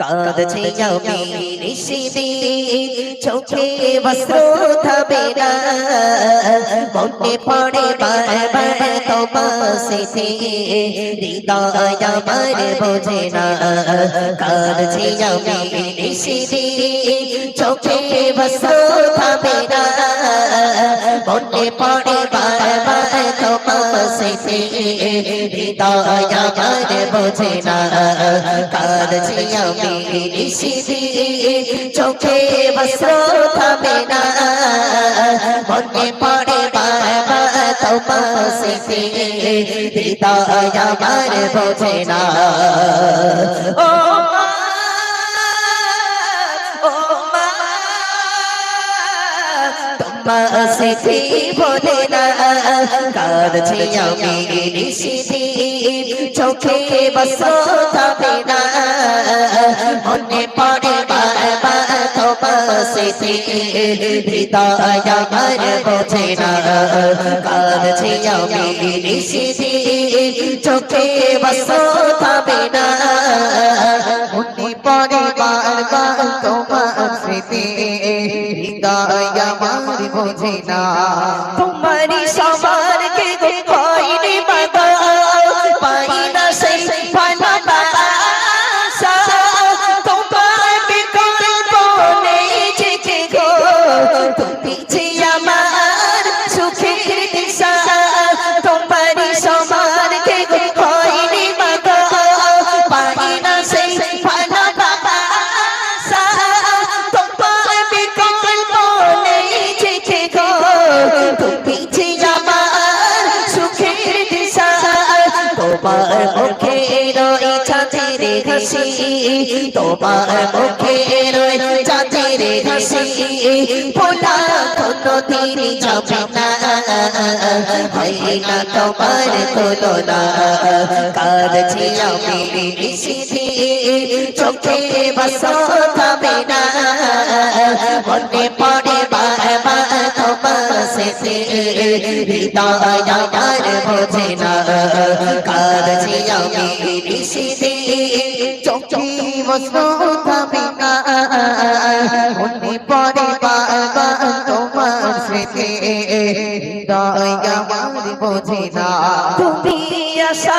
কাঁদছে নিশিদি চোখে বস্ত্র থাবে না। মনে পড়ে বারবার তোমার স্মৃতি হৃদয় আমার বোঝে না। কাঁদছে নিশিদি চোখে বস্ত্র থাবে না। মনে পড়ে বারবার হৃদয় আমার বোঝে না। কাঁদছি আমি নিশিদি, চোখে বস্ত্র না। মনে পড়ে বাবা তোমার আমার বোঝে না। ও স্মৃতি বলে না। কাঁদছি আমি নিশিদি চোখে বসো তবে না মনে পড়ে বাবা তোমার হৃদয় আমার বোঝে না কাঁদছি আমি নিশিদি চোখে বসো তবে না মনে পড়ে বারবার তোমার হৃদয় আমার বোঝে না তোমারি সবার মুখে রয়ে চাঁদের হাসি তোমার মুখে রয়ে চাঁদের হাসি ভোলা কোনো দিন যাবে না। হয় না তোমার আমি নিশিদি চোখে বসো থামে না। মনে পড়ে বাবা, তোমার স্মৃতি হৃদয় বোঝে না। কাঁদছি আমি নিশিদি চোখে বসো থামে না মনে পড়ে বারবার তোমার স্মৃতি হৃদয় তুমি আশা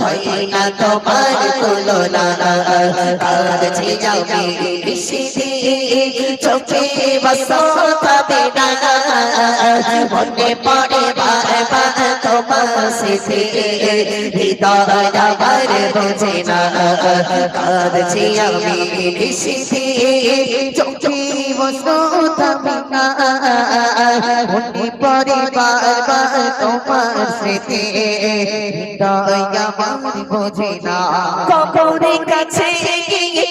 হয় না তোমার তুলনা কাঁদছি যাবি চোখে বসো তবে না মনে পড়ে বারবার তোমার স্মৃতি হৃদয় আমার বোঝে না। কাঁদছি আমি বিশিদি চোখে বসো মনে পড়ে বারবার তোমার স্মৃতি, হৃদয় বোঝে না। কবরের কাছে গিয়ে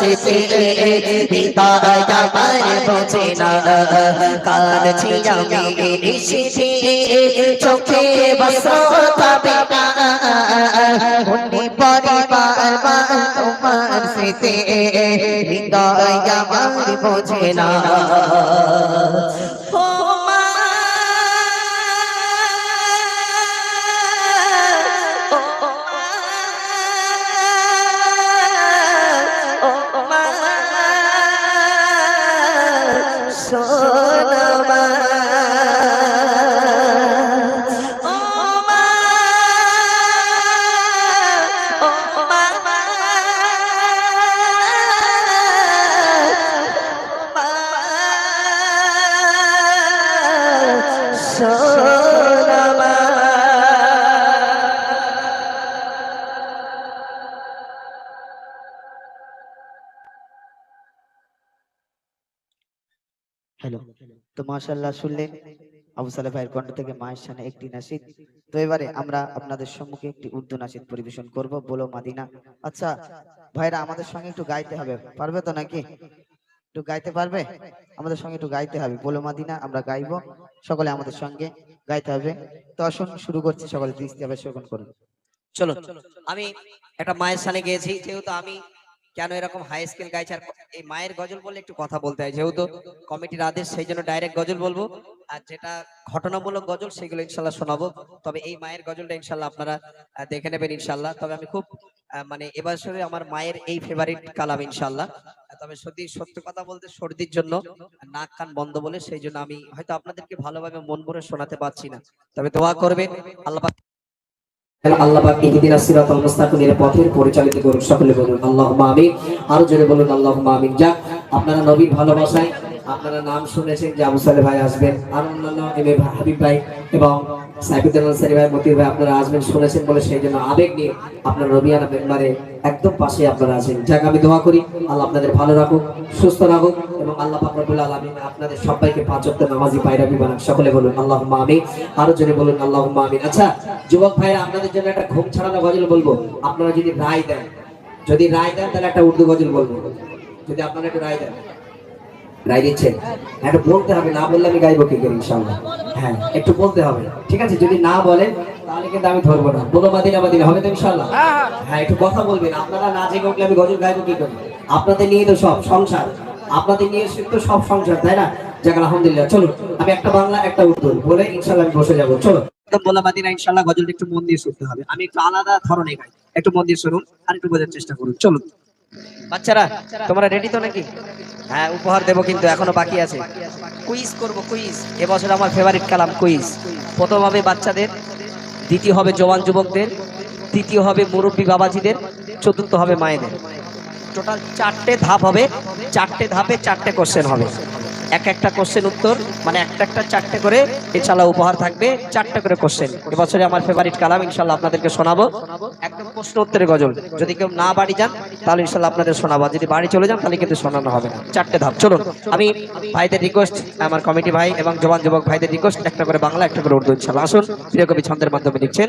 তোমার স্মৃতি হৃদয় আমার বোঝে না কাঁদছি আমি নিশিদি চোখে বসো থামে না মনে পড়ে তোমার স্মৃতি হৃদয় আমার বোঝে না তো মাশাল্লাহ শুনলেন আবু সালে ভাইয়ের কণ্ঠ থেকে মায়ের সামনে একটি নাসিদ। তো এবারে আমরা আপনাদের সম্মুখে একটি উর্দু নাসিদ পরিবেশন করব, বলো মাদিনা। আচ্ছা ভাইরা, আমাদের সঙ্গে একটু গাইতে হবে। পারবে তো নাকি? একটু গাইতে পারবে? আমাদের সঙ্গে একটু গাইতে হবে। বলো মাদিনা, আমরা গাইবো। সকলে আমাদের সঙ্গে গাইতে হবে। তো আসুন, শুরু করছি সকলে। দৃষ্টি শ্রবণ করুন। চলো, আমি একটা মায়ের সামনে গিয়েছি। যেহেতু আমি কেন এরকম হাই স্কেল গাইছি আর এই মায়ের গজল বলে একটু কথা বলতে হয়, যেহেতু কমিটির আদেশ, সেই জন্য ডাইরেক্ট গজল বলব। আর যেটা ঘটনামূলক গজল, সেগুলো ইনশাল্লাহ শোনাবো। তবে এই মায়ের গজলটা ইনশাল্লাহ আপনারা দেখে নেবেন ইনশাল্লাহ। তবে আমি খুব মানে এবছরে আমার মায়ের এই ফেভারিট কালাম ইনশাল্লাহ। তবে সত্যি, সত্য কথা বলতে সর্দির জন্য নাক কান বন্ধ বলে, সেই জন্য আমি হয়তো আপনাদেরকে ভালোভাবে মন ভরে শোনাতে পারছি না। তবে দোয়া করবেন, আল্লাহ আল্লাহ পথে পরিচালিত করুন সকলে বলুন বলুন আপনারা নবীর ভালোবাসায় আপনারা নাম শুনেছেন যে আবু সালে ভাই আসবেন, আর অন্যান্য হাবিব ভাই এবং আমি আল্লাহ আপনাদের আল্লাহ সবাইকে পাঁচ ওয়াক্ত নামাজি পায়রাবি বানাক। সকলে বলুন, আল্লাহুম্মা আমিন। আরও জোরে বলুন, আল্লাহুম্মা আমিন। আচ্ছা যুবক ভাইরা, আপনাদের জন্য একটা ঘুম ছাড়ানো গজল বলব। আপনারা যদি রায় দেন, যদি রায় দেন, তাহলে একটা উর্দু গজল বলব। যদি আপনারা একটু রায় দেন। রায় দিচ্ছেন হ্যাঁ, একটু বলতে হবে না বললে আমি গাইবো কি করে ইনশাআল্লাহ? হ্যাঁ একটু বলতে হবে ঠিক আছে? যদি না বলেন তাহলে কিন্তু আমি ধরবো না। বলো মাদিনা মাদিনা হবে তো ইনশাআল্লাহ? হ্যাঁ একটু কথা বলবেন। আপনারা না জেগে উঠলে আমি গজল গাইবো কি করে? আপনাদের নিয়ে তো সব সংসার। আপনাদের নিয়ে তো সব সংসার তাই না? যাক আলহামদুলিল্লাহ চলুন। আমি একটা বাংলা একটা উর্দু বলে ইনশাআল্লাহ আমি বসে যাব। চলো একদম বলা মাদিনা ইনশাআল্লাহ গজলটা একটু মন দিয়ে শুনতে হবে। আমি একটু আলাদা ধরনের গাই। একটু মন দিয়ে শুনুন আর একটু বোঝার চেষ্টা করুন। চলুন। বাচ্চারা তোমরা রেডি তো নাকি? হ্যাঁ উপহার দেবো কিন্তু এখনও বাকি আছে। কুইজ করব কুইজ এবছর আমার ফেভারিট কালাম কুইজ প্রথম হবে বাচ্চাদের, দ্বিতীয় হবে জওয়ান যুবকদের, তৃতীয় হবে মুরব্বী বাবাজিদের, চতুর্থ হবে মায়েদের। টোটাল চারটে ধাপ হবে, চারটে ধাপে চারটে কোশ্চেন হবে। এক একটা কোশ্চেন উত্তর মানে একটা একটা চারটে করে ইনশাল্লাহ উপহার থাকবে, চারটে করে কোশ্চেন এবছরে আমার ফেভারিট কালাম ইনশাল্লাহ আপনাদেরকে শোনাবো। একদম প্রশ্ন উত্তরের গজল। যদি কেউ না বাড়ি যান, তাহলে ইনশাল্লাহ আপনাদের শোনাবো। যদি বাড়ি চলে যান, তাহলে কিন্তু শোনানো হবে না। চারটে ধাপ। চলুন, আমি ভাইদের রিকোয়েস্ট আমার কমিটি ভাই এবং জওয়ান যুবক ভাইদের রিকোয়েস্ট একটা করে বাংলা, একটা করে উর্দু ইনশাল্লাহ আসুন, প্রিয় কবি ছন্দের মাধ্যমে লিখছেন